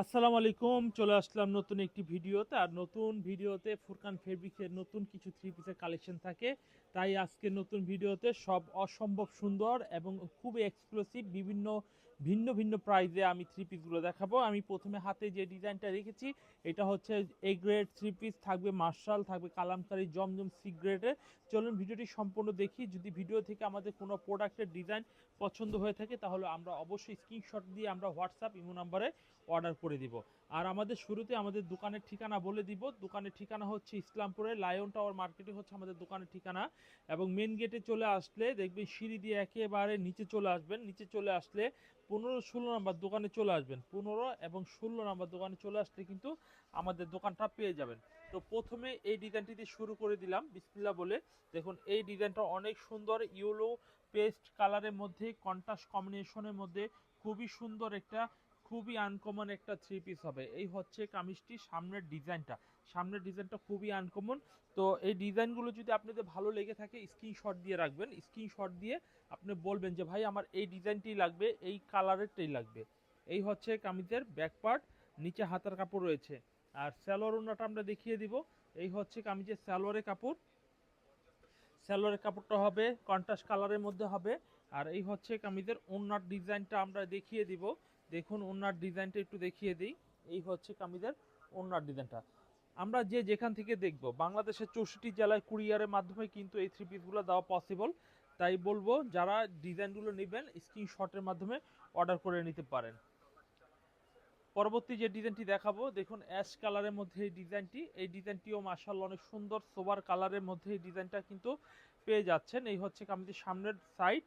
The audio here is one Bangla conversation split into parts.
আসসালামু আলাইকুম, চলে আসলাম নতুন একটি ভিডিওতে। আর নতুন ভিডিওতে ফুরকান ফেব্রিক্সের নতুন কিছু থ্রি পিসের কালেকশন থাকে। তাই আজকে নতুন ভিডিওতে সব অসম্ভব সুন্দর এবং খুবই এক্সক্লুসিভ বিভিন্ন ভিন্ন ভিন্ন প্রাইজে আমি থ্রি পিসগুলো দেখাবো। আমি প্রথমে হাতে যে ডিজাইনটা রেখেছি, এটা হচ্ছে এ গ্রেড থ্রি পিস থাকবে মার্শাল, থাকবে কালামকারি, জমজম সি গ্রেডের চলুন ভিডিওটি সম্পূর্ণ দেখি। যদি ভিডিও থেকে আমাদের কোনো প্রোডাক্টের ডিজাইন পছন্দ হয়ে থাকে, তাহলে আমরা অবশ্যই স্ক্রিনশট দিয়ে আমরা হোয়াটসঅ্যাপ ইমো নাম্বারে অর্ডার করে দিব। আর আমাদের শুরুতে আমাদের দোকানের ঠিকানা বলে দিব। দোকানের ঠিকানা হচ্ছে ইসলামপুরের লায়ন টাওয়ার মার্কেটে হচ্ছে আমাদের দোকানের ঠিকানা। এবং মেন গেটে চলে আসলে দেখবেন সিঁড়ি দিয়ে একেবারে নিচে চলে আসবেন। নিচে চলে আসলে পনেরো ষোলো নাম্বার দোকানে চলে আসবেন। পনেরো এবং ষোলো নাম্বার দোকানে চলে আসলে কিন্তু আমাদের দোকানটা পেয়ে যাবেন। তো প্রথমে এই ডিজাইনটি দিয়ে শুরু করে দিলাম। বিসমিল্লা বলে দেখুন, এই ডিজাইনটা অনেক সুন্দর। ইয়েলো পেস্ট কালারের মধ্যে কন্ট্রাস্ট কম্বিনেশনের মধ্যে খুবই সুন্দর একটা খুবই আনকমন একটা থ্রি পিস হবে। এই হচ্ছে কামিজটি সামনের ডিজাইনটা সামনের ডিজাইনটা খুবই আনকমন তো এই ডিজাইনগুলো যদি আপনাদের ভালো লেগে থাকে স্ক্রিনশট দিয়ে রাখবেন। স্ক্রিনশট দিয়ে আপনি বলবেন যে, ভাই, আমার এই ডিজাইনটি লাগবে, এই কালারেরটাই লাগবে। এই হচ্ছে কামিজের ব্যাক পার্ট নিচে হাতার কাপড় রয়েছে। আর স্যালোয়ার ওনাটা আমরা দেখিয়ে দিব। এই হচ্ছে কামিজের স্যালোয়ারের কাপড়। স্যালোয়ারের কাপড়টা হবে কন্ট্রাস্ট কালারের মধ্যে হবে। আর এই হচ্ছে কামিজের ওনার ডিজাইনটা আমরা দেখিয়ে দিব। দেখুন, ওনার ডিজাইনটা একটু দেখিয়ে দিই। এই হচ্ছে কামিজের ওনার ডিজাইনটা। আমরা যে যেখান থেকে দেখব, বাংলাদেশের চৌষট্টি জেলায় কুরিয়ারের মাধ্যমে কিন্তু এই থ্রি পিসগুলো দেওয়া পসিবল তাই বলব, যারা ডিজাইনগুলো নেবেন স্ক্রিনশটের মাধ্যমে অর্ডার করে নিতে পারেন। পরবর্তী যে ডিজাইনটি দেখাবো, দেখুন অ্যাশ কালারের মধ্যে এই ডিজাইনটি এই ডিজাইনটিও মার্শাল্লাহ অনেক সুন্দর সোবার কালারের মধ্যে এই ডিজাইনটা কিন্তু পেয়ে যাচ্ছেন। এই হচ্ছে কামিজের সামনের সাইড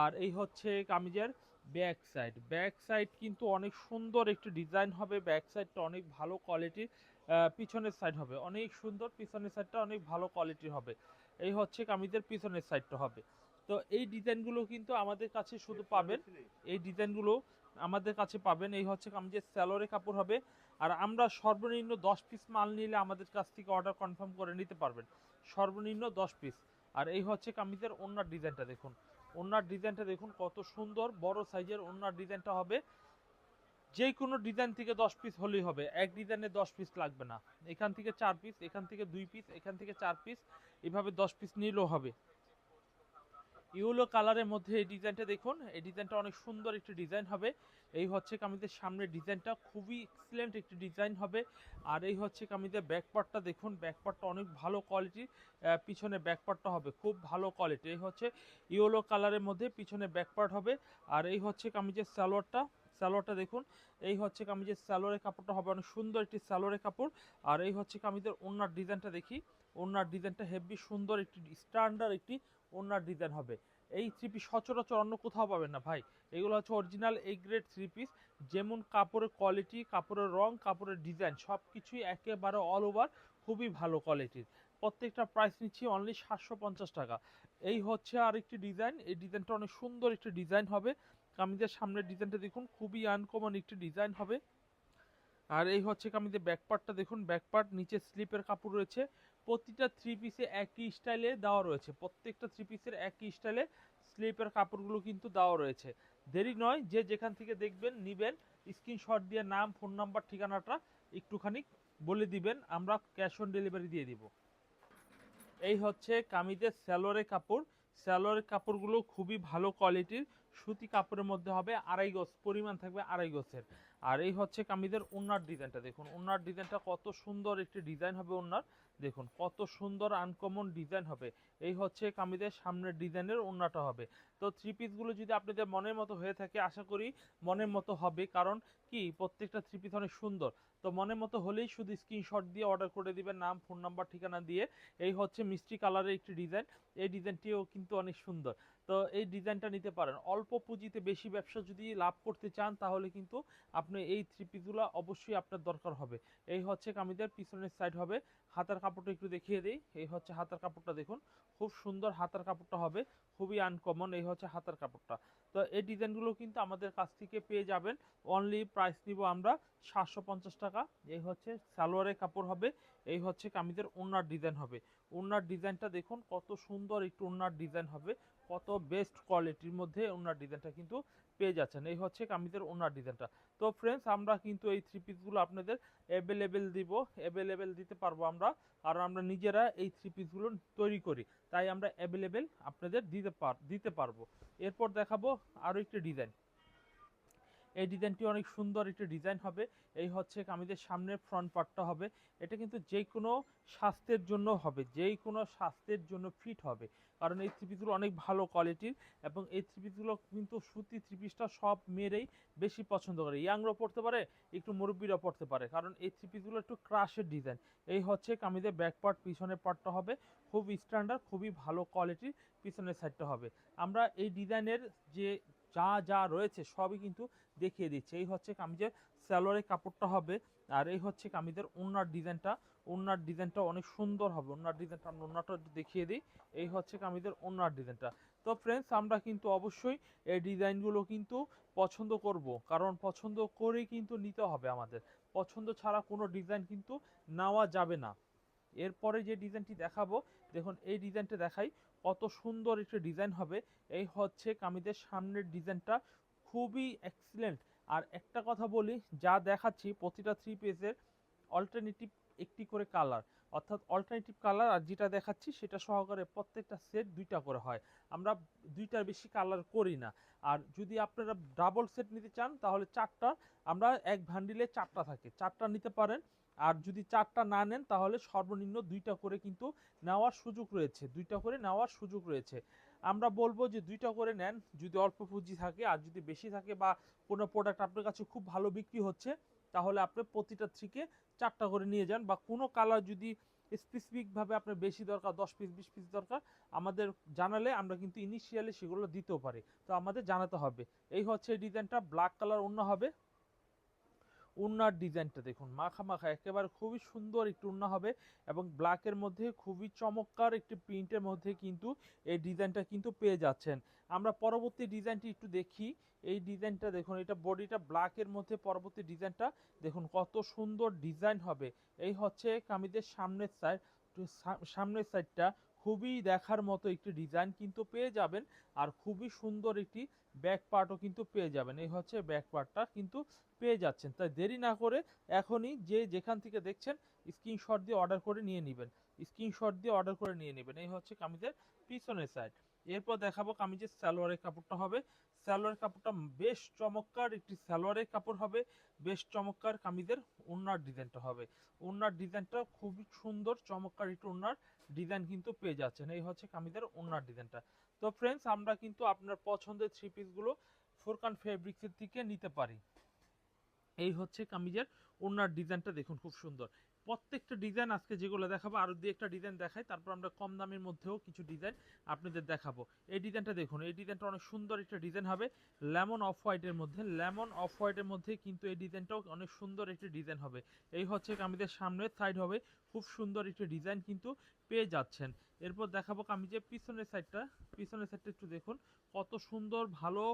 আর এই হচ্ছে কামিজের ব্যাক সাইড ব্যাক সাইড কিন্তু অনেক সুন্দর একটি ডিজাইন হবে। ব্যাক সাইডটা অনেক ভালো কোয়ালিটির পিছনের সাইড হবে। অনেক সুন্দর, পিছনের সাইডটা অনেক ভালো কোয়ালিটির হবে। এই হচ্ছে কামিজের পিছনের সাইডটা হবে। তো এই ডিজাইনগুলো কিন্তু আমাদের কাছে শুধু পাবেন, এই ডিজাইনগুলো আমাদের কাছে পাবেন। এই হচ্ছে কামিজের স্যালোরে কাপড় হবে। আর আমরা সর্বনিম্ন দশ পিস মাল নিলে আমাদের কাছ থেকে অর্ডার কনফার্ম করে নিতে পারবেন। সর্বনিম্ন দশ পিস আর এই হচ্ছে কামিজের ওনার ডিজাইনটা দেখুন। ওনার ডিজাইনটা দেখুন কত সুন্দর, বড় সাইজের ওনার ডিজাইনটা হবে। যে কোনো ডিজাইন থেকে দশ পিস হলেই হবে। এক ডিজাইনে দশ পিস লাগবে না। এখান থেকে চার পিস এখান থেকে দুই পিস এখান থেকে চার পিস এভাবে দশ পিস নিলেও হবে। ইউলো কালারের মধ্যে এই ডিজাইনটা দেখুন। এই ডিজাইনটা অনেক সুন্দর একটি ডিজাইন হবে। এই হচ্ছে কামিজের সামনের ডিজাইনটা। খুবই এক্সিলেন্ট একটি ডিজাইন হবে। আর এই হচ্ছে কামিজের ব্যাকপার্টটা দেখুন। ব্যাকপার্টটা অনেক ভালো কোয়ালিটির পিছনে ব্যাকপার্টটা হবে। খুব ভালো কোয়ালিটি এই হচ্ছে ইয়েলো কালারের মধ্যে পিছনে ব্যাকপার্ট হবে। আর এই হচ্ছে কামিজের সালোয়ারটা। সালোয়ারটা দেখুন। এই হচ্ছে কামিজের সালোয়ারের কাপড়টা হবে। অনেক সুন্দর একটি সালোয়ারের কাপড়। আর এই হচ্ছে কামিজের ওনার ডিজাইনটা দেখি। ওনার ডিজাইনটা হেভি সুন্দর, একটি স্ট্যান্ডার্ড একটি ওনার ডিজাইন হবে। এই থ্রি পিস সচরাচর অন্য কোথাও পাবেন না ভাই। এগুলো হচ্ছে অরিজিনাল এই গ্রেড থ্রি পিস যেমন কাপড়ের কোয়ালিটি কাপড়ের রং, কাপড়ের ডিজাইন সব কিছুই একেবারে অল ওভার খুবই ভালো কোয়ালিটির প্রত্যেকটা প্রাইস নিচ্ছি অনলি সাতশো পঞ্চাশ টাকা। এই হচ্ছে আর একটি ডিজাইন এই ডিজাইনটা অনেক সুন্দর একটি ডিজাইন হবে। কামিজের সামনের ডিজাইনটা দেখুন, খুবই আনকমন একটি ডিজাইন হবে। আর এই হচ্ছে কামিজের ব্যাকপার্টটা দেখুন ব্যাকপার্ট নিচে স্লিপের কাপড় রয়েছে। প্রতিটা থ্রি পিসে একই স্টাইলে দেওয়া রয়েছে। প্রত্যেকটা থ্রি পিসের একই স্টাইলে স্লিপের কাপড়গুলো কিন্তু দেওয়া রয়েছে। দেরি নয়, যে যেখান থেকে দেখবেন নিবেন স্ক্রিনশট দিয়ে নাম ফোন নাম্বার ঠিকানাটা একটুখানি বলে দিবেন, আমরা ক্যাশ অন ডেলিভারি দিয়ে দিব। এই হচ্ছে কামিজের স্যালোয়ারের কাপড়। স্যালোয়ারের কাপড়গুলো খুবই ভালো কোয়ালিটির সুতি কাপড়ের মধ্যে হবে আড়াই গজ, পরিমাণ থাকবে আড়াই গজের। আর এই হচ্ছে কামিজের ওনার ডিজাইনটা দেখুন ওনার ডিজাইনটা কত সুন্দর একটি ডিজাইন হবে ওনার দেখুন, কত সুন্দর আনকমন ডিজাইন হবে। এই হচ্ছে কামিজের সামনের ডিজাইনের ওনাটা হবে। তো থ্রি পিসগুলো যদি আপনাদের মনের মতো হয়ে থাকে, আশা করি মনের মতো হবে। কারণ কি? প্রত্যেকটা থ্রি পিস অনেক সুন্দর। তো মনের মতো হলেই শুধু স্ক্রিনশট দিয়ে অর্ডার করে দিবেন, নাম ফোন নাম্বার ঠিকানা দিয়ে। এই হচ্ছে মিষ্টি কালারের একটি ডিজাইন এই ডিজাইনটিও কিন্তু অনেক সুন্দর। তো এই ডিজাইনটা নিতে পারেন। অল্প পুঁজিতে বেশি ব্যবসা যদি লাভ করতে চান, তাহলে কিন্তু আপনি এই থ্রি পিসগুলো অবশ্যই আপনার দরকার হবে। এই হচ্ছে কামিজের পিছনের সাইড হবে। হাতার কাপড়টা একটু দেখিয়ে দিই। এই হচ্ছে হাতার কাপড়টা দেখুন। খুব সুন্দর হাতার কাপড়টা হবে। খুবই আনকমন এই হচ্ছে হাতার কাপড়টা। তো এই ডিজাইনগুলো কিন্তু আমাদের কাছ থেকে পেয়ে যাবেন। অনলি প্রাইস নিব আমরা সাতশো পঞ্চাশ টাকা। এই হচ্ছে সালোয়ারের কাপড় হবে। এই হচ্ছে কামিজের ওনার ডিজাইন হবে। ওনার ডিজাইনটা দেখুন কত সুন্দর একটু ওনার ডিজাইন হবে। কত বেস্ট কোয়ালিটির মধ্যে ওনার ডিজাইনটা কিন্তু পেয়ে যাচ্ছেন। এই হচ্ছে কামিজের ওনার ডিজাইনটা তো ফ্রেন্ডস আমরা কিন্তু এই থ্রি পিসগুলো আপনাদের অ্যাভেলেবেল দিব অ্যাভেলেবেল দিতে পারব আমরা, আর আমরা নিজেরা এই থ্রি পিসগুলো তৈরি করি। তাই আমরা অ্যাভেলেবেল আপনাদের দিতে পার, দিতে পারব। এরপর দেখাবো আরও একটি ডিজাইন এই ডিজাইনটি অনেক সুন্দর একটি ডিজাইন হবে। এই হচ্ছে কামিজের সামনের ফ্রন্ট পার্টটা হবে। এটা কিন্তু যে কোনো স্বাস্থ্যের জন্য হবে যেই কোনো স্বাস্থ্যের জন্য ফিট হবে। কারণ এই থ্রি পিসগুলো অনেক ভালো কোয়ালিটির এবং এই থ্রি পিসগুলো কিন্তু সুতি থ্রি পিসটা সব মেয়েরাই বেশি পছন্দ করে। ইয়াংরাও পড়তে পারে, একটু মুরব্বীরাও পড়তে পারে। কারণ এই থ্রি পিসগুলো একটু ক্রাশের ডিজাইন এই হচ্ছে কামিজের ব্যাক পার্ট পিছনের পার্টটা হবে। খুব স্ট্যান্ডার্ড খুবই ভালো কোয়ালিটির পিছনের সাইডটা হবে। আমরা এই ডিজাইনের যে যা যা রয়েছে সবই কিন্তু দেখিয়ে দিচ্ছে। এই হচ্ছে কামিজের স্যালোয়ারের কাপড়টা হবে আর এই হচ্ছে কামিজের ওনার ডিজাইনটা। ওনার ডিজাইনটা অনেক সুন্দর হবে। ওনার ডিজাইনটা আমরা ওনারটা দেখিয়ে দিই। এই হচ্ছে কামিজের ওনার ডিজাইনটা। তো ফ্রেন্ডস আমরা কিন্তু অবশ্যই এই ডিজাইনগুলো কিন্তু পছন্দ করব। কারণ পছন্দ করেই কিন্তু নিতে হবে আমাদের। পছন্দ ছাড়া কোনো ডিজাইন কিন্তু নেওয়া যাবে না। এরপরে যে ডিজাইনটি দেখাবো, দেখুন, এই ডিজাইনটা দেখাই। কত সুন্দর একটা ডিজাইন হবে। এই হচ্ছে কামিজের সামনের ডিজাইনটা। খুবই এক্সিলেন্ট আর একটা কথা বলি, যা দেখাচ্ছি প্রতিটা থ্রি পেজের অল্টারনেটিভ একটি করে কালার অর্থাৎ অল্টারনেটিভ কালার আর যেটা দেখাচ্ছি সেটা সহকারে প্রত্যেকটা সেট দুইটা করে হয়। আমরা দুইটার বেশি কালার করি না। আর যদি আপনারা ডাবল সেট নিতে চান, তাহলে চারটা, আমরা এক ভ্যান্ডিলে চারটা থাকে। চারটা নিতে পারেন। আর যদি চারটা না নেন, তাহলে সর্বনিম্ন দুইটা করে কিন্তু নেওয়ার সুযোগ রয়েছে। দুইটা করে নেওয়ার সুযোগ রয়েছে। আমরা বলব যে দুইটা করে নেন, যদি অল্প পুঁজি থাকে আর যদি বেশি থাকে বা কোনো প্রোডাক্ট আপনার কাছে খুব ভালো বিক্রি হচ্ছে, তাহলে আপনি প্রতিটা থেকে চারটা করে নিয়ে যান বা কোনো কালার যদি স্পেসিফিকভাবে আপনার বেশি দরকার, দশ পিস বিশ পিস দরকার, আমাদের জানালে আমরা কিন্তু ইনিশিয়ালি সেগুলো দিতেও পারি। তো আমাদের জানাতে হবে। এই হচ্ছে ডিজাইনটা ব্ল্যাক কালার অন্য হবে। উন্নার ডিজাইনটা দেখুন। মাখা মাখা, একেবারে খুবই সুন্দর একটি উন্না হবে এবং ব্ল্যাকের মধ্যে খুবই চমৎকার একটি প্রিন্টের মধ্যে কিন্তু এই ডিজাইনটা কিন্তু পেয়ে যাচ্ছেন। আমরা পরবর্তী ডিজাইনটি একটু দেখি। এই ডিজাইনটা দেখুন, এটা বডিটা ব্ল্যাকের মধ্যে পরবর্তী ডিজাইনটা দেখুন কত সুন্দর ডিজাইন হবে। এই হচ্ছে কামিজের সামনের সাইড সামনের সাইডটা খুবই দেখার মতো একটি ডিজাইন কিন্তু পেয়ে যাবেন। আর খুবই সুন্দর একটি ব্যাক পার্টও কিন্তু পেয়ে যাবেন। এই হচ্ছে ব্যাক পার্টটা কিন্তু পেয়ে যাচ্ছেন। তাই দেরি না করে এখনই যে যেখান থেকে দেখছেন স্ক্রিনশট দিয়ে অর্ডার করে নিয়ে নেবেন। স্ক্রিনশট দিয়ে অর্ডার করে নিয়ে নেবেন। এই হচ্ছে কামিজের পিছনের সাইড এরপর দেখাবো কামিজের সালোয়ারের কাপড়টা হবে। সালোয়ারের কাপড়টা বেশ চমৎকার, একটি সালোয়ারের কাপড় হবে, বেশ চমৎকার কামিজের ওনার ডিজাইনটা হবে। ওনার ডিজাইনটা খুবই সুন্দর, চমৎকার একটু ওনার ডিজাইন কিন্তু পেয়ে যাচ্ছেন। এই হচ্ছে কামিজের ওনার ডিজাইনটা। তো ফ্রেন্ডস আমরা কিন্তু আপনার পছন্দের থ্রি পিসগুলো ফোরকান ফেব্রিক্সের থেকে নিতে পারি। এই হচ্ছে কামিজের ওনার ডিজাইনটা দেখুন, খুব সুন্দর। প্রত্যেকটা ডিজাইন আজকে যেগুলো দেখাবো, আরও দুই একটা ডিজাইন দেখাই, তারপর আমরা কম দামের মধ্যেও কিছু ডিজাইন আপনাদের দেখাবো। এই ডিজাইনটা দেখুন, এই ডিজাইনটা অনেক সুন্দর একটা ডিজাইন হবে লেমন অফ হোয়াইটের মধ্যে। লেমন অফ হোয়াইটের মধ্যে কিন্তু এই ডিজাইনটাও অনেক সুন্দর একটি ডিজাইন হবে। এই হচ্ছে কামিজের সামনের সাইড হবে, খুব সুন্দর একটি ডিজাইন কিন্তু পেয়ে যাচ্ছেন। এরপর দেখাবো কামিজের পিছনের সাইডটা পিছনের সাইডটা একটু দেখুন, কত সুন্দর, ভালো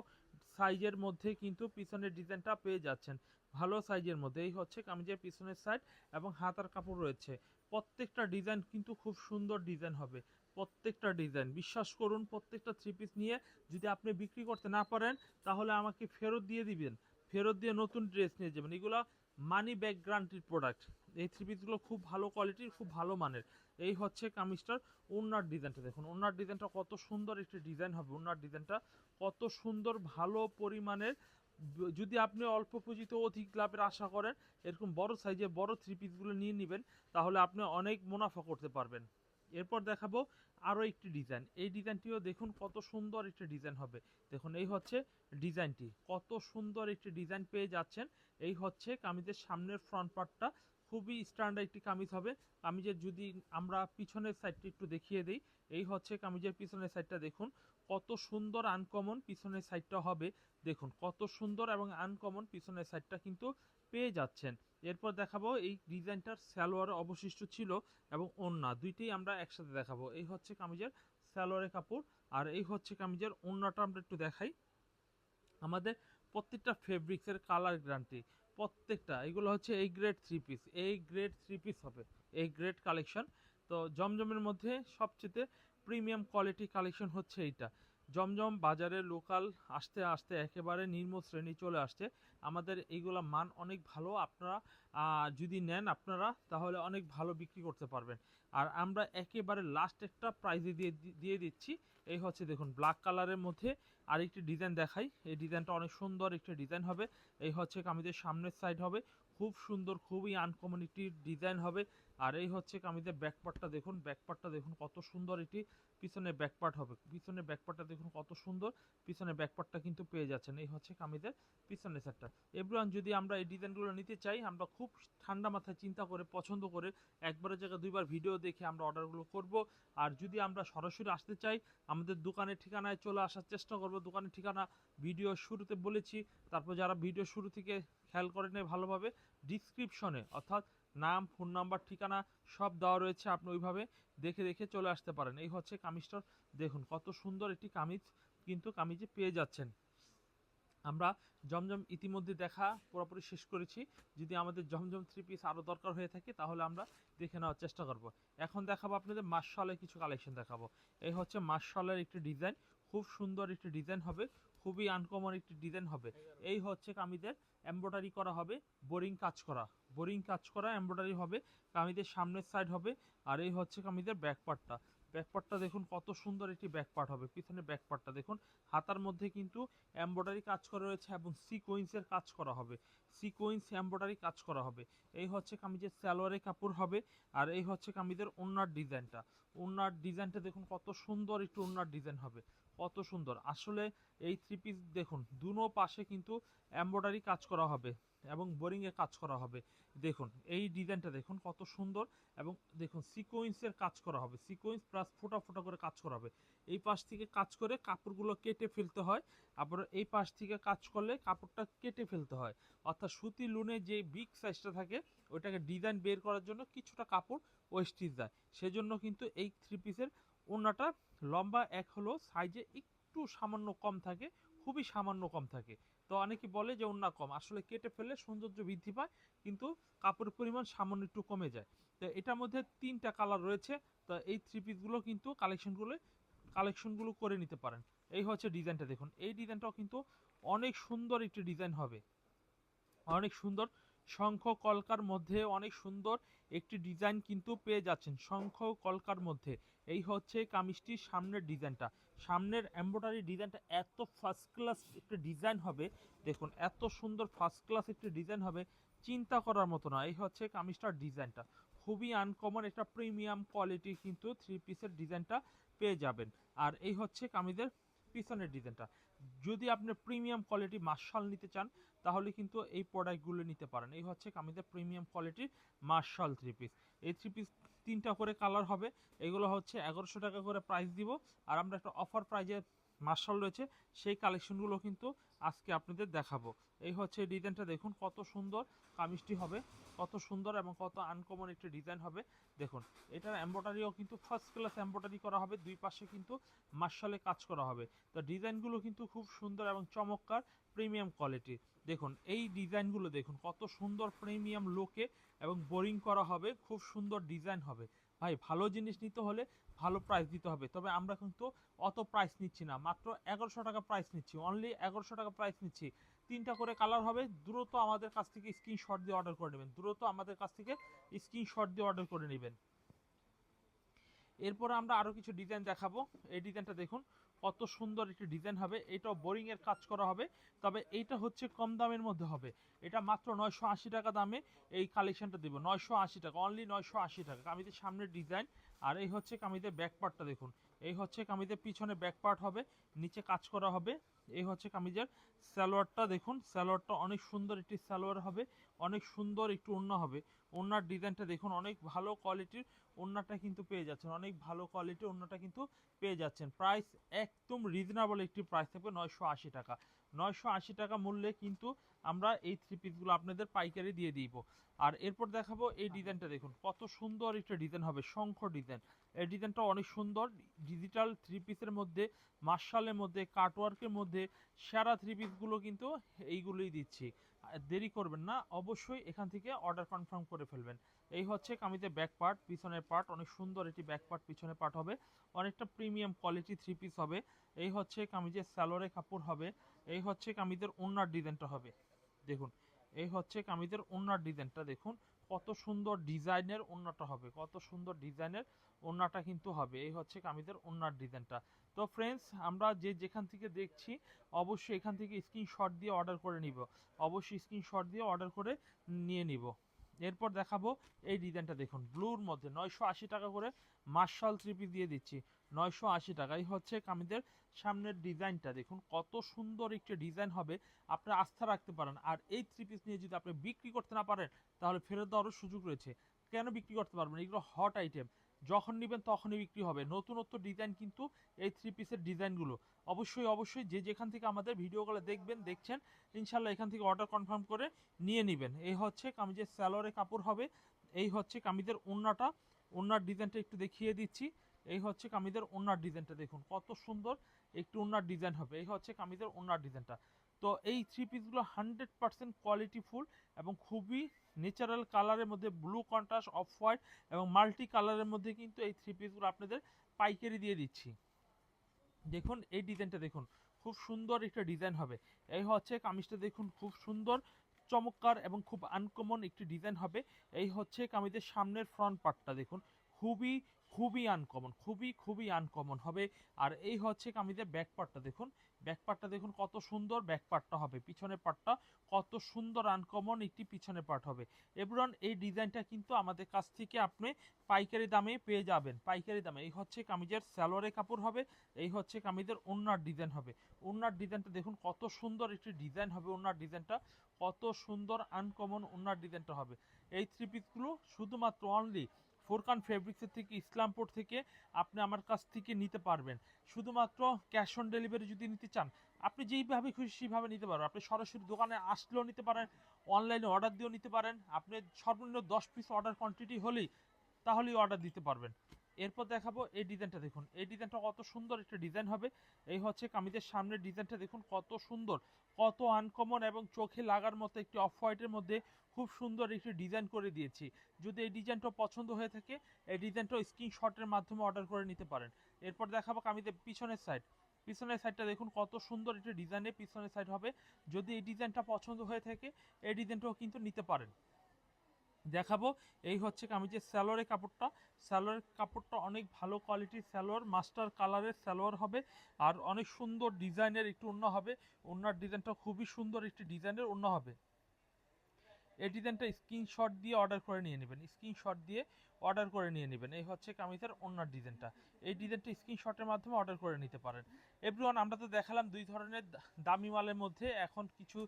সাইজের মধ্যে কিন্তু পিছনের ডিজাইনটা পেয়ে যাচ্ছেন। ভালো সাইজের মধ্যে। এই হচ্ছে কামিজের পিছনের সাইড এবং হাতার কাপড় রয়েছে। প্রত্যেকটা ডিজাইন কিন্তু খুব সুন্দর ডিজাইন হবে। প্রত্যেকটা ডিজাইন। বিশ্বাস করুন, প্রত্যেকটা থ্রি পিস নিয়ে যদি আপনি বিক্রি করতে না পারেন, তাহলে আমাকে ফেরত দিয়ে দিবেন। ফেরত দিয়ে নতুন ড্রেস নিয়ে যাবেন। এগুলো মানি ব্যাক গ্রান্টির প্রোডাক্ট এই থ্রি পিসগুলো খুব ভালো কোয়ালিটির খুব ভালো মানের। এই হচ্ছে কামিজটার ওনার ডিজাইনটা দেখুন ওনার ডিজাইনটা কত সুন্দর একটি ডিজাইন হবে। ওনার ডিজাইনটা কত সুন্দর, ভালো পরিমাণের। যদি আপনি অল্প পুঁজিতে অধিক লাভের আশা করেন, এরকম বড় সাইজে বড় থ্রি পিসগুলো নিয়ে নেবেন, তাহলে আপনি অনেক মুনাফা করতে পারবেন। এরপর দেখাবো আরও একটি ডিজাইন এই ডিজাইনটিও দেখুন কত সুন্দর একটি ডিজাইন হবে। দেখুন, এই হচ্ছে ডিজাইনটি কত সুন্দর একটি ডিজাইন পেয়ে যাচ্ছেন। এই হচ্ছে কামিজের সামনের ফ্রন্ট পার্টটা খুবই স্ট্যান্ডার্ড একটি কামিজ হবে। কামিজের যদি আমরা পিছনের সাইডটি একটু দেখিয়ে দিই, এই হচ্ছে কামিজের পিছনের সাইডটা দেখুন। কত সুন্দর আনকমন পিছনের সাইডটা হবে। দেখুন, কত সুন্দর এবং আনকমন পিছনের সাইডটা কিন্তু পেয়ে যাচ্ছেন। এরপর দেখাবো এই ডিজাইনটার সালোয়ার অবশিষ্ট ছিল এবং ওন্না। দুইটাই আমরা একসাথে দেখাবো। এই হচ্ছে কামিজের সালোয়ারের কাপড় আর এই হচ্ছে কামিজের ওন্নাটা আমরা একটু দেখাই। আমাদের প্রত্যেকটা ফেব্রিক্সের কালার গ্যারান্টি প্রত্যেকটা, এগুলো হচ্ছে এই গ্রেড থ্রি পিস এই গ্রেড থ্রি পিস হবে এই গ্রেড কালেকশন তো জমজমের মধ্যে সবচেয়ে প্রিমিয়াম কোয়ালিটি কালেকশন হচ্ছে এইটা। জমজম বাজারে লোকাল আসতে আসতে একেবারে নিম্ন শ্রেণি চলে আসছে। আমাদের এইগুলা মান অনেক ভালো, আপনারা যদি নেন আপনারা, তাহলে অনেক ভালো বিক্রি করতে পারবেন। আর আমরা একেবারে লাস্ট একটা প্রাইজে দিয়ে দিয়ে দিচ্ছি, এই হচ্ছে দেখুন ব্ল্যাক কালারের মধ্যে আরেকটি ডিজাইন দেখাই। এই ডিজাইনটা অনেক সুন্দর একটি ডিজাইন হবে। এই হচ্ছে কামিজের সামনের সাইড হবে। খুব সুন্দর, খুবই আনকমন একটি ডিজাইন হবে। আর এই হচ্ছে কামিজের ব্যাকপার্টটা দেখুন ব্যাকপার্টটা দেখুন কত সুন্দর এটি। পিছনে ব্যাকপার্ট হবে, পিছনে ব্যাকপার্টটা দেখুন কত সুন্দর। পিছনে ব্যাকপার্টটা কিন্তু পেয়ে যাচ্ছেন। এই হচ্ছে কামিজের পিছনের সেটটা এভরিওয়ান যদি আমরা এই ডিজাইনগুলো নিতে চাই, আমরা খুব ঠান্ডা মাথায় চিন্তা করে, পছন্দ করে একবারের জায়গায় দুইবার ভিডিও দেখে আমরা অর্ডারগুলো করব। আর যদি আমরা সরাসরি আসতে চাই, আমাদের দোকানের ঠিকানায় চলে আসার চেষ্টা করব। দোকানের ঠিকানা ভিডিও শুরুতে বলেছি। তারপর যারা ভিডিও শুরু থেকে খেয়াল করে নেয় ভালোভাবে। ডিসক্রিপশনে অর্থাৎ নাম ফোন নাম্বার ঠিকানা সব দেওয়া রয়েছে আপনি ওইভাবে দেখে দেখে চলে আসতে পারেন। এই হচ্ছে কামিজটার দেখুন, কত সুন্দর একটি কামিজ কিন্তু কামিজে পেয়ে যাচ্ছেন। আমরা জমজম ইতিমধ্যে দেখা পুরোপুরি শেষ করেছি। যদি আমাদের জমজম থ্রি পিস আরও দরকার হয়ে থাকে, তাহলে আমরা দেখে নেওয়ার চেষ্টা করব। এখন দেখাবো আপনাদের মার্শালের কিছু কালেকশন দেখাবো। এই হচ্ছে মার্শালের একটি ডিজাইন খুব সুন্দর একটি ডিজাইন হবে। খুবই আনকমন একটি ডিজাইন হবে। এই হচ্ছে কামিজের এমব্রয়ডারি করা হবে বোরিং কাজ করা। বোরিং কাজ করা এমব্রয়ডারি হবে, কামিজের সামনের সাইড হবে, আর এই হচ্ছে কামিজের ব্যাক পার্টটা ব্যাক পার্টটা দেখুন কত সুন্দর একটি ব্যাক পার্ট হবে। পিছনে ব্যাক পার্টটা দেখুন। হাতার মধ্যে কিন্তু এমব্রয়ডারি কাজ করা রয়েছে এবং সিকোয়েন্সের কাজ করা হবে। সিকোয়েন্স, এমব্রয়ডারি কাজ করা হবে। এই হচ্ছে কামিজের সালোয়ারের কাপড় হবে আর এই হচ্ছে কামিজের ওনার ডিজাইনটা। ওনার ডিজাইনটা দেখুন কত সুন্দর একটু ওনার ডিজাইন হবে। কত সুন্দর। আসলে এই থ্রি পিস দেখুন, দুনো পাশে কিন্তু এমব্রয়ডারি কাজ করা হবে। এবং বোরিংয়ে কাজ করা হবে। দেখুন, এই ডিজাইনটা দেখুন কত সুন্দর এবং দেখুন সিকোয়েন্সের কাজ করা হবে। সিকোয়েন্স প্লাস ফোটা ফোটা করে কাজ করা হবে। এই পাশ থেকে কাজ করে কাপড়গুলো কেটে ফেলতে হয়। আবার এই পাশ থেকে কাজ করলে কাপড়টা কেটে ফেলতে হয়। অর্থাৎ সুতি লুনে যে বিগ সাইজটা থাকে, ওইটাকে ডিজাইন বের করার জন্য কিছুটা কাপড় ওয়েস্টিজ দেয় সেজন্য কিন্তু এই থ্রি পিসের ওনাটা লম্বা এক হলো সাইজে একটু সামান্য কম থাকে। খুবই সামান্য কম থাকে। তো অনেকে বলে যে ওনা কম। আসলে কেটে ফেললে সৌন্দর্য বৃদ্ধি পায়, কিন্তু কাপড়ের পরিমাণ সামান্য একটু কমে যায়। তো এটার মধ্যে তিনটা কালার রয়েছে। তো এই থ্রি পিসগুলো কিন্তু কালেকশনগুলো কালেকশনগুলো করে নিতে পারেন। এই হচ্ছে ডিজাইনটা দেখুন। এই ডিজাইনটাও কিন্তু অনেক সুন্দর একটি ডিজাইন হবে। অনেক সুন্দর। শঙ্খ কলকার মধ্যে অনেক সুন্দর একটি ডিজাইন কিন্তু পেয়ে যাচ্ছেন। শঙ্খ কলকার মধ্যে। এই হচ্ছে কামিজটির সামনের ডিজাইনটা সামনের এমব্রয়ডারি ডিজাইনটা এত ফার্স্ট ক্লাস একটা ডিজাইন হবে। দেখুন, এত সুন্দর ফার্স্ট ক্লাস একটি ডিজাইন হবে, চিন্তা করার মতো না। এই হচ্ছে কামিজটার ডিজাইনটা খুবই আনকমন একটা প্রিমিয়াম কোয়ালিটি কিন্তু থ্রি পিসের ডিজাইনটা পেয়ে যাবেন। আর এই হচ্ছে কামিজের পিছনের ডিজাইনটা যদি আপনি প্রিমিয়াম কোয়ালিটি মার্শাল নিতে চান, তাহলে কিন্তু এই প্রোডাক্টগুলো নিতে পারেন। এই হচ্ছে কামিজের প্রিমিয়াম কোয়ালিটির মার্শাল থ্রি পিস এই থ্রি পিস তিনটা করে কালার হবে। এগুলো হচ্ছে এগারোশো টাকা করে প্রাইস দিব। আর আমরা একটা অফার প্রাইজে মার্শাল রয়েছে, সেই কালেকশনগুলো কিন্তু আজকে আপনাদের দেখাবো। এই হচ্ছে ডিজাইনটা দেখুন, কত সুন্দর কামিজটি হবে, কত সুন্দর এবং কত আনকমন একটি ডিজাইন হবে। দেখুন, এটার এম্ব্রয়ডারিও কিন্তু ফার্স্ট ক্লাস এম্ব্রয়ডারি করা হবে, দুই পাশে কিন্তু মার্শালে কাজ করা হবে। তো ডিজাইনগুলো কিন্তু খুব সুন্দর এবং চমৎকার প্রিমিয়াম কোয়ালিটি দেখুন, এই ডিজাইনগুলো দেখুন, কত সুন্দর প্রিমিয়াম লোকে এবং বোরিং করা হবে, খুব সুন্দর ডিজাইন হবে। ভাই, ভালো জিনিস নিতে হলে ভালো প্রাইস দিতে হবে। তবে আমরা কিন্তু অত প্রাইস নিচ্ছি না, মাত্র এগারোশো টাকা প্রাইস নিচ্ছি অনলি এগারোশো টাকা প্রাইস নিচ্ছি। তিনটা করে কালার হবে, দ্রুত আমাদের কাছ থেকে স্ক্রিনশট দিয়ে অর্ডার করে নেবেন, দ্রুত আমাদের কাছ থেকে স্ক্রিনশট দিয়ে অর্ডার করে নেবেন। এরপরে আমরা আরও কিছু ডিজাইন দেখাবো। এই ডিজাইনটা দেখুন কত সুন্দর একটি ডিজাইন হবে, এটাও বোরিং এর কাজ করা হবে, তবে এইটা হচ্ছে কম দামের মধ্যে হবে। এটা মাত্র নয়শো আশি টাকা দামে এই কালেকশনটা দেবো, নয়শো আশি টাকা অনলি নয়শো আশি টাকা। কামিজের সামনের ডিজাইন আর এই হচ্ছে কামিজের ব্যাক পার্টটা দেখুন। এই হচ্ছে কামিজের পিছনে ব্যাক পার্ট হবে, নিচে কাজ করা হবে। এই হচ্ছে কামিজের সালোয়ারটা দেখুন, সালোয়ারটা অনেক সুন্দর একটি সালোয়ার হবে। অনেক সুন্দর, একটু ওড়না হবে। ওড়নার ডিজাইনটা দেখুন, অনেক ভালো কোয়ালিটির ওড়নাটা কিন্তু পেয়ে যাচ্ছেন। অনেক ভালো কোয়ালিটির ওড়নাটা কিন্তু পেয়ে যাচ্ছেন। প্রাইস একদম রিজনেবল একটি প্রাইস থাকবে নয়শো আশি টাকা। নয়শো আশি টাকা মূল্যে কিন্তু আমরা এই থ্রি পিসগুলো আপনাদের পাইকারি দিয়ে দিব। আর এরপর দেখাবো এই ডিজাইনটা দেখুন, কত সুন্দর একটা ডিজাইন হবে, শঙ্খ ডিজাইন। এই ডিজাইনটা অনেক সুন্দর ডিজিটাল থ্রি পিসের মধ্যে, মার্শালের মধ্যে কাটওয়ার্কের মধ্যে, সেরা থ্রি পিসগুলো কিন্তু এইগুলোই দিচ্ছি। দেরি করবেন না, অবশ্যই এখান থেকে অর্ডার কনফার্ম করে ফেলবেন। এই হচ্ছে কামিজের ব্যাক পার্ট পিছনের পার্ট অনেক সুন্দর এটি ব্যাক পার্ট পিছনের পার্ট হবে। অনেকটা প্রিমিয়াম কোয়ালিটি থ্রি পিস হবে। এই হচ্ছে কামিজের স্যালোরে কাপড় হবে। এই হচ্ছে কামিজের ওনার ডিজাইনটা হবে। দেখুন, এই হচ্ছে কামিজের ওনার ডিজাইনটা দেখুন। কত সুন্দর ডিজাইনের ওন্নাটা হবে, কত সুন্দর ডিজাইনের ওন্নাটা কিন্তু হবে। এই হচ্ছে কামিজের ওন্নার ডিজাইনটা। তো ফ্রেন্ডস আমরা যে যেখান থেকে দেখছি, অবশ্যই এখান থেকে স্ক্রিনশট দিয়ে অর্ডার করে নিব। অবশ্যই স্ক্রিনশট দিয়ে অর্ডার করে নিয়ে নিব। এরপর দেখাবো এই ডিজাইনটা দেখুন ব্লুর মধ্যে নয়শো আশি টাকা করে মার্শাল থ্রি পিস দিয়ে দিচ্ছি। নয়শো আশি টাকা। এই হচ্ছে কামিজের সামনের ডিজাইনটা। দেখুন, কত সুন্দর একটি ডিজাইন হবে। আপনি আস্থা রাখতে পারেন। আর এই থ্রি পিস নিয়ে যদি আপনি বিক্রি করতে না পারেন, তাহলে ফেরত দেওয়ারও সুযোগ রয়েছে। কেন বিক্রি করতে পারবেন এগুলো হট আইটেম যখন নেবেন তখনই বিক্রি হবে। নতুনত্ব ডিজাইন কিন্তু এই থ্রি পিসের ডিজাইনগুলো। অবশ্যই অবশ্যই যে যেখান থেকে আমাদের ভিডিওগুলো দেখবেন, দেখছেন ইনশাল্লাহ এখান থেকে অর্ডার কনফার্ম করে নিয়ে নেবেন। এই হচ্ছে কামিজের স্যালোরে কাপড় হবে। এই হচ্ছে কামিজের ওন্নাটা ওন্নার ডিজাইনটা একটু দেখিয়ে দিচ্ছি। এই হচ্ছে কামিজের ওনার ডিজাইনটা দেখুন, কত সুন্দর একটু ওন্নার ডিজাইন হবে। এই হচ্ছে কামিজের ওন্নার ডিজাইনটা। তো এই থ্রি পিসগুলো হান্ড্রেড পার্সেন্ট কোয়ালিটিফুল এবং খুবই ন্যাচারাল কালারের মধ্যে ব্লু কন্ট্রাস্ট অফ হোয়াইট এবং মাল্টি কালারের মধ্যে কিন্তু এই থ্রি পিসগুলো আপনাদের পাইকারি দিয়ে দিচ্ছি। দেখুন, এই ডিজাইনটা দেখুন, খুব সুন্দর একটা ডিজাইন হবে। এই হচ্ছে কামিজটা দেখুন, খুব সুন্দর, চমৎকার এবং খুব আনকমন একটি ডিজাইন হবে। এই হচ্ছে কামিজের সামনের ফ্রন্ট পার্টটা দেখুন, খুবই খুবই আনকমন খুবই খুবই আনকমন হবে। আর এই হচ্ছে কামিজের ব্যাক পার্টটা দেখুন। ব্যাক পার্টটা দেখুন কত সুন্দর ব্যাক পার্টটা হবে। পিছনের পার্টটা কত সুন্দর আনকমন একটি পিছনের পার্ট হবে। এবার এই ডিজাইনটা কিন্তু আমাদের কাছ থেকে আপনি পাইকারি দামে পেয়ে যাবেন। পাইকারি দামে। এই হচ্ছে কামিজের স্যালোরে কাপড় হবে। এই হচ্ছে কামিজের ওনার ডিজাইন হবে। ওনার ডিজাইনটা দেখুন কত সুন্দর একটি ডিজাইন হবে ওনার ডিজাইনটা কত সুন্দর আনকমন ওনার ডিজাইনটা হবে। এই থ্রি পিসগুলো শুধুমাত্র অনলি ফোরকান ফেব্রিক্সের থেকে, ইসলামপুর থেকে আপনি আমার কাছ থেকে নিতে পারবেন। শুধুমাত্র ক্যাশ অন ডেলিভারি যদি নিতে চান, আপনি যেইভাবে খুশি সেইভাবে নিতে পারবেন। আপনি সরাসরি দোকানে আসলেও নিতে পারেন, অনলাইনে অর্ডার দিয়েও নিতে পারেন। আপনি সর্বনিম্ন দশ পিস অর্ডার কোয়ান্টিটি হলেই তাহলেই অর্ডার দিতে পারবেন। এরপর দেখাবো এই ডিজাইনটা দেখুন। এই ডিজাইনটা কত সুন্দর একটা ডিজাইন হবে। এই হচ্ছে কামিজের সামনের ডিজাইনটা দেখুন, কত সুন্দর, কত আনকমন এবং চোখে লাগার মতো একটি অফ হোয়াইটের মধ্যে খুব সুন্দর একটি ডিজাইন করে দিয়েছি। যদি এই ডিজাইনটা পছন্দ হয়ে থাকে, এই ডিজাইনটা স্ক্রিনশটের মাধ্যমে অর্ডার করে নিতে পারেন। এরপর দেখাবো কামিজের পিছনের সাইড পিছনের সাইডটা দেখুন, কত সুন্দর একটি ডিজাইনের পিছনের সাইড হবে। যদি এই ডিজাইনটা পছন্দ হয়ে থাকে, এই ডিজাইনটাও কিন্তু নিতে পারেন। দেখাবো। এই হচ্ছে আমি যে স্যালোয়ারের কাপড়টা স্যালোয়ারের কাপড়টা অনেক ভালো কোয়ালিটির স্যালোয়ার মাস্টার কালারের স্যালোয়ার হবে আর অনেক সুন্দর ডিজাইনের একটু অন্য হবে। অন্যার ডিজাইনটা খুবই সুন্দর একটি ডিজাইনের অন্য হবে। এই ডিজাইনটা স্ক্রিনশট দিয়ে অর্ডার করে নিয়ে নেবেন। স্ক্রিনশট দিয়ে অর্ডার করে নিয়ে নেবেন। এই হচ্ছে কামিজের ওনার ডিজাইনটা। এই ডিজাইনটা স্ক্রিনশটের মাধ্যমে অর্ডার করে নিতে পারেন। এভরিওয়ান, আমরা তো দেখালাম দুই ধরনের দামি মালের মধ্যে। এখন কিছু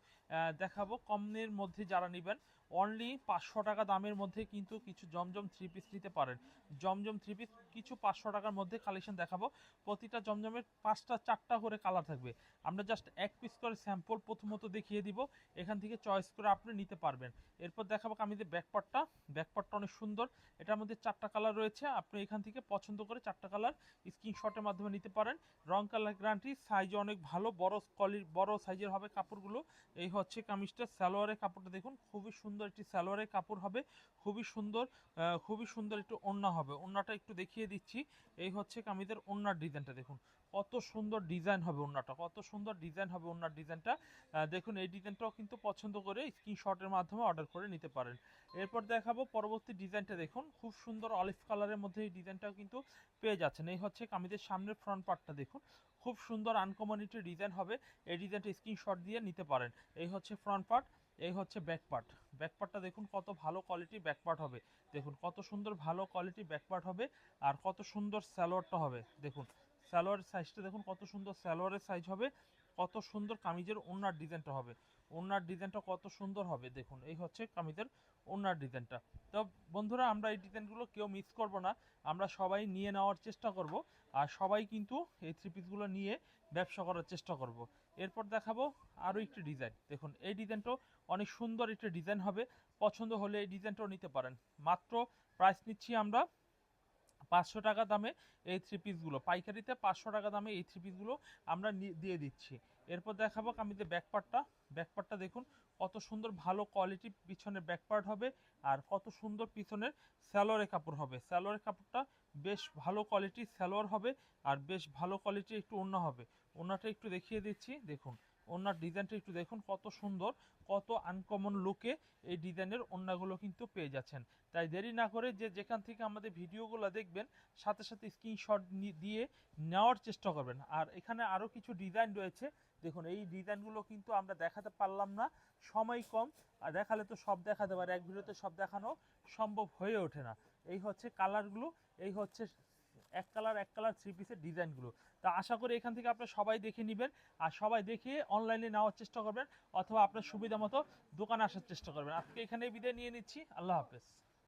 দেখাবো। কমের মধ্যে যারা নেবেন অনলি পাঁচশো টাকা দামের মধ্যে কিন্তু কিছু জমজম থ্রি পিস নিতে পারেন। জমজম থ্রি পিস কিছু পাঁচশো টাকার মধ্যে কালেকশন দেখাবো। প্রতিটা জমজমের পাঁচটা, চারটা করে কালার থাকবে। আমরা জাস্ট এক পিস করে স্যাম্পল প্রথমত দেখিয়ে দিব। এখান থেকে চয়েস করে আপনি নিতে পারবেন। এরপর দেখাবো কামিজের ব্যাকপার্টটা ব্যাকপার্টটা অনেক সুন্দর। এটার মধ্যে চারটা কালার রয়েছে। আপনি এখান থেকে পছন্দ করে চারটা কালার স্ক্রিনশটের মাধ্যমে নিতে পারেন। রং কালার গ্যারান্টি সাইজ অনেক ভালো, বড় কলি বড় সাইজের হবে কাপড়গুলো। এই হচ্ছে কামিজটা। সালোয়ারের কাপড়টা দেখুন, খুবই সুন্দর একটি সালোয়ারের কাপড় হবে। খুবই সুন্দর খুবই সুন্দর একটু ওন্না হবে। ওন্নাটা একটু দেখিয়ে দিচ্ছি। এই হচ্ছে কামিজের ওন্নার ডিজাইনটা দেখুন। কত সুন্দর ডিজাইন হবে ওন্নাটা কত সুন্দর ডিজাইন হবে ওন্নার ডিজাইনটা। দেখুন, এই ডিজাইনটাও কিন্তু পছন্দ করে স্ক্রিনশটের মাধ্যমে অর্ডার করে নিতে পারেন। এরপর দেখাবো পরবর্তী ডিজাইনটা দেখুন খুব সুন্দর অলিভ কালারের মধ্যে এই ডিজাইনটাও কিন্তু পেয়ে যাচ্ছেন। এই হচ্ছে কামিজের সামনের ফ্রন্ট পার্টটা দেখুন। খুব সুন্দর আনকমনিটি ডিজাইন হবে। এই ডিজাইনটা স্ক্রিনশট দিয়ে নিতে পারেন। এই হচ্ছে ফ্রন্ট পার্ট এই হচ্ছে ব্যাক পার্ট ব্যাক পার্টটা দেখুন কত ভালো কোয়ালিটি ব্যাক পার্ট হবে। দেখুন কত সুন্দর ভালো কোয়ালিটি ব্যাক পার্ট হবে আর কত সুন্দর স্যালোয়ারটা হবে। দেখুন স্যালোয়ার সাইজটা দেখুন কত সুন্দর স্যালোয়ারের সাইজ হবে। কত সুন্দর কামিজের ওনার ডিজাইনটা হবে। ওনার ডিজাইনটা কত সুন্দর হবে, দেখুন। এই হচ্ছে কামিজের ওনার ডিজাইনটা। তো বন্ধুরা, আমরা এই ডিজাইনগুলো কেউ মিস করব না। আমরা সবাই নিয়ে নেওয়ার চেষ্টা করব, আর সবাই কিন্তু এই থ্রি পিসগুলো নিয়ে ব্যবসা করার চেষ্টা করব। এরপর দেখাবো আরও একটি ডিজাইন। দেখুন, এই ডিজাইনটাও অনেক সুন্দর একটি ডিজাইন হবে। পছন্দ হলে এই ডিজাইনটাও নিতে পারেন। মাত্র প্রাইস নিচ্ছি আমরা পাঁচশো টাকা দামে এই থ্রি পিসগুলো পাইকারিতে পাঁচশো টাকা দামে এই থ্রি পিসগুলো আমরা দিয়ে দিচ্ছি। এরপর দেখাবো কামিজের ব্যাক পার্টটা ব্যাকপার্টটা দেখুন, কত সুন্দর ভালো কোয়ালিটি পিছনের ব্যাকপার্ট হবে আর কত সুন্দর পিছনের স্যালোয়ারের কাপড় হবে। স্যালোয়ারের কাপড়টা বেশ ভালো কোয়ালিটির স্যালোয়ার হবে আর বেশ ভালো কোয়ালিটি একটু ওড়না হবে। ওড়নাটা একটু দেখিয়ে দিচ্ছি, দেখুন, ওড়নার ডিজাইনটা একটু দেখুন, কত সুন্দর, কত আনকমন লুকে এই ডিজাইনের ওড়নাগুলো কিন্তু পেয়ে যাচ্ছেন। তাই দেরি না করে যে যেখান থেকে আমাদের ভিডিওগুলো দেখবেন, সাথে সাথে স্ক্রিনশট দিয়ে নেওয়ার চেষ্টা করবেন। আর এখানে আরও কিছু ডিজাইন রয়েছে দেখুন, এই ডিজাইনগুলো কিন্তু আমরা দেখাতে পারলাম না। সময় কম, আর দেখালে তো সব দেখাতে পারে, এক ভিডিওতে সব দেখানো সম্ভব হয়ে ওঠে না। এই হচ্ছে কালারগুলো এই হচ্ছে এক কালার এক কালার থ্রি পিসের ডিজাইনগুলো তা আশা করি এখান থেকে আপনারা সবাই দেখে নেবেন, আর সবাই দেখে অনলাইনে নেওয়ার চেষ্টা করবেন, অথবা আপনার সুবিধা মতো দোকানে আসার চেষ্টা করবেন। আজকে এখানে বিদায় নিয়ে নিচ্ছি, আল্লাহ হাফেজ।